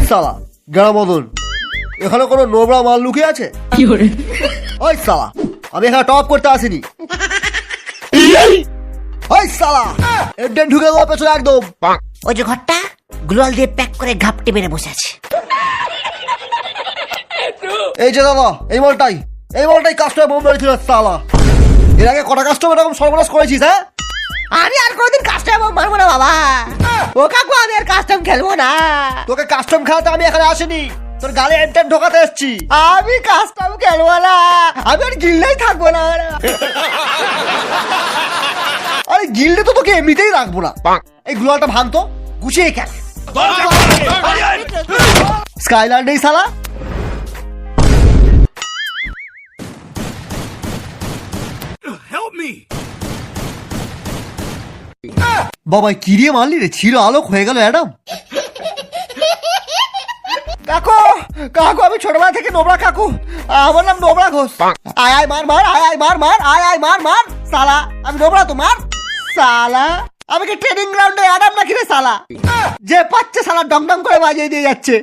ওই সালা গ্রাম মদন এখানে কোনো নোবরা মাল লুকিয়ে আছে? ওই সালা আমি এখানে টপ করতে আসিনি। ওই সালা এডেন ঢুকে দেবো পেছনে একদম। ওই যে ঘরটা গ্লোয়াল দিয়ে প্যাক করে ঘাপটে মেরে বসে আছে। এই যে দাদা এই মালটাই এই মালটাই কাস্টমার বোম মেরেছিল সালা। এর আগে কটা কাস্টমার এরকম সর্বনাশ করেছিস হ্যাঁ? আমি আর কোনোদিন কাস্টম মারবো না বাবা। ও কাকু আমি আর কাস্টম খেলব না। তোকে কাস্টম খেলাতে আমি এখানে আসিনি। তোর গালে এন্টেন ঢোকাতে এসছি। আমি কাস্টম খেলব না। আমি আর গিল্লেই থাকব না। আরে গিল্ডে তো তোকে এমনিতেই রাখব না। এই গুলাটা ভাঙতো গুছিয়ে খেল। স্কাইল্যান্ড এই সালা বাবা কি দিয়ে মারলি রে ছিল আলোক হয়ে গেল অ্যাডাম। কাকু কাকু আমি ছোটবেলা থেকে নোবরা কাকু। আমার নাম নোবরা ঘোষ। আয় আয় মার মার আয় আয় মার মার আয় আয় মার মার। সালা আমি নোবরা তো মার। সালা আমি কি ট্রেনিং গ্রাউন্ডে অ্যাডাম নাকি রে সালা? যে পাচ্ছে সালা ডং ডং করে বাজিয়ে দিয়ে যাচ্ছে।